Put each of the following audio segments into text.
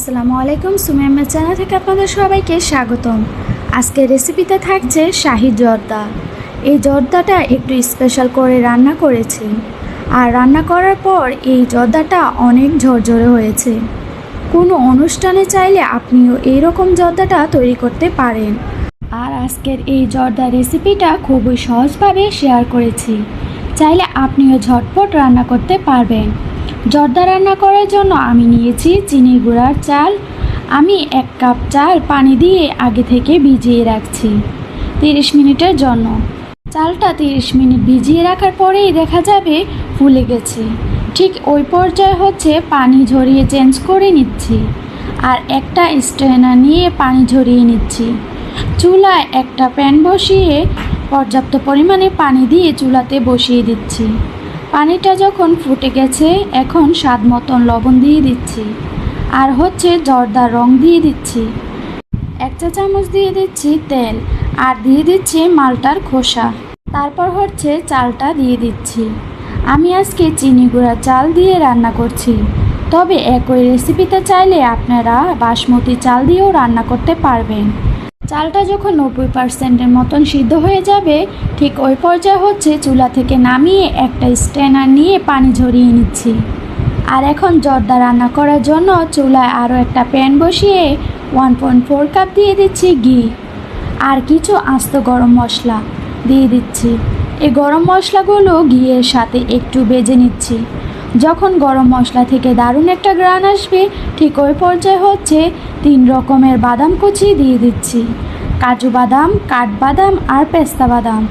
আসসালামু আলাইকুম। সুমিয়ামের চ্যানেল থেকে আপনাদের সবাইকে স্বাগতম। আজকের রেসিপিতে থাকছে শাহি জর্দা। এই জর্দাটা একটু স্পেশাল করে রান্না করেছি। আর রান্না করার পর এই জর্দাটা অনেক ঝরঝরে হয়েছে। কোনো অনুষ্ঠানে চাইলে আপনিও এইরকম জর্দাটা তৈরি করতে পারেন। আর আজকের এই জর্দা রেসিপিটা খুবই সহজভাবে শেয়ার করেছি। চাইলে আপনিও ঝটপট রান্না করতে পারবেন। জর্দা রান্না করার জন্য আমি নিয়েছি চিনি গুঁড়ার চাল। আমি এক কাপ চাল পানি দিয়ে আগে থেকে ভিজিয়ে রাখছি তিরিশ মিনিটের জন্য। চালটা তিরিশ মিনিট ভিজিয়ে রাখার পরেই দেখা যাবে ফুলে গেছে। ঠিক ওই পর্যায়ে হচ্ছে পানি ঝরিয়ে চেঞ্জ করে নিচ্ছি আর একটা স্ট্রেনার নিয়ে পানি ঝরিয়ে নিচ্ছি। চুলায় একটা প্যান বসিয়ে পর্যাপ্ত পরিমাণে পানি দিয়ে চুলাতে বসিয়ে দিচ্ছি। পানিটা যখন ফুটে গেছে, এখন স্বাদ মতন লবণ দিয়ে দিচ্ছি। আর হচ্ছে জর্দার রং দিয়ে দিচ্ছি। এক চা চামচ দিয়ে দিচ্ছি তেল আর দিয়ে দিচ্ছি মালটার খোসা। তারপর হচ্ছে চালটা দিয়ে দিচ্ছি। আমি আজকে চিনি গুঁড়া চাল দিয়ে রান্না করছি। তবে একই রেসিপিতে চাইলে আপনারা বাসমতি চাল দিয়েও রান্না করতে পারবেন। চালটা যখন নব্বই পার্সেন্টের মতন সিদ্ধ হয়ে যাবে, ঠিক ওই পর্যায়ে হচ্ছে চুলা থেকে নামিয়ে একটা স্ট্যানার নিয়ে পানি ঝরিয়ে নিচ্ছি। আর এখন জর্দা রান্না করার জন্য চুলায় আরও একটা প্যান বসিয়ে ওয়ান পয়েন্ট ফোর কাপ দিয়ে দিচ্ছি ঘি। আর কিছু আস্ত গরম মশলা দিয়ে দিচ্ছি। এই গরম মশলাগুলো ঘিয়ের সাথে একটু বেজে নিচ্ছি। যখন গরম মশলা থেকে দারুণ একটা গ্রান আসবে, ঠিক ওই পর্যায়ে হচ্ছে তিন রকমের বাদাম কুচি দিয়ে দিচ্ছি। কাজু বাদাম, কাঠবাদাম আর পেস্তা বাদাম।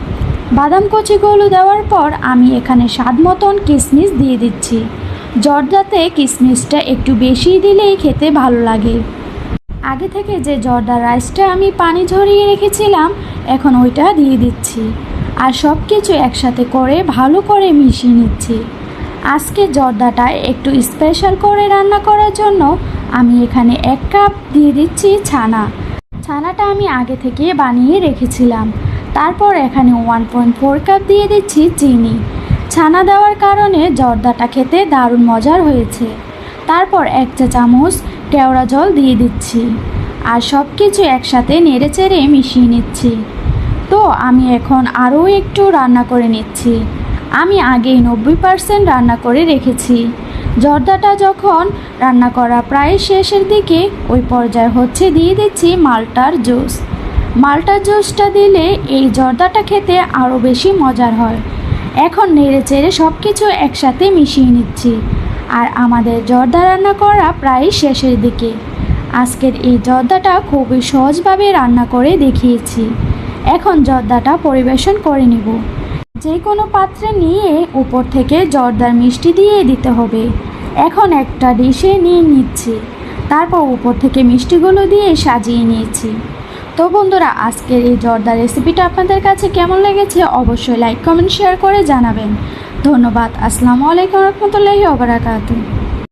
বাদাম কুচিগুলো দেওয়ার পর আমি এখানে স্বাদ মতন কিশমিশ দিয়ে দিচ্ছি। জর্দাতে কিশমিশটা একটু বেশি দিলেই খেতে ভালো লাগে। আগে থেকে যে জর্দা রাইসটা আমি পানি ঝরিয়ে রেখেছিলাম, এখন ওইটা দিয়ে দিচ্ছি। আর সব কিছু একসাথে করে ভালো করে মিশিয়ে নিচ্ছি। আজকে জর্দাটা একটু স্পেশাল করে রান্না করার জন্য আমি এখানে এক কাপ দিয়ে দিচ্ছি ছানা। ছানাটা আমি আগে থেকে বানিয়ে রেখেছিলাম। তারপর এখানে ওয়ান পয়েন্ট ফোর কাপ দিয়ে দিচ্ছি চিনি। ছানা দেওয়ার কারণে জর্দাটা খেতে দারুণ মজার হয়েছে। তারপর এক চা চামচ কেওড়া জল দিয়ে দিচ্ছি। আর সব কিছু একসাথে নেড়ে চেড়ে মিশিয়ে নিচ্ছি। তো আমি এখন আরও একটু রান্না করে নিচ্ছি। আমি আগেই নব্বই পার্সেন্ট রান্না করে রেখেছি। জর্দাটা যখন রান্না করা প্রায় শেষের দিকে, ওই পর্যায়ে হচ্ছে দিয়ে দিচ্ছি মালটার জুস। মালটার জুসটা দিলে এই জর্দাটা খেতে আরও বেশি মজার হয়। এখন নেড়ে চেড়ে সব কিছু একসাথে মিশিয়ে নিচ্ছি। আর আমাদের জর্দা রান্না করা প্রায় শেষের দিকে। আজকের এই জর্দাটা খুবই সহজভাবে রান্না করে দেখিয়েছি। এখন জর্দাটা পরিবেশন করে নিব। যে কোনো পাত্রে নিয়ে উপর থেকে জর্দার মিষ্টি দিয়ে দিতে হবে। এখন একটা ডিশে নিয়ে নিচ্ছি। তারপর উপর থেকে মিষ্টিগুলো দিয়ে সাজিয়ে নিয়েছি। তো বন্ধুরা, আজকের এই জর্দা রেসিপিটা আপনাদের কাছে কেমন লেগেছে অবশ্যই লাইক, কমেন্ট, শেয়ার করে জানাবেন। ধন্যবাদ। আসসালামু আলাইকুম রহমতুল্লাহি ওবরাকাতু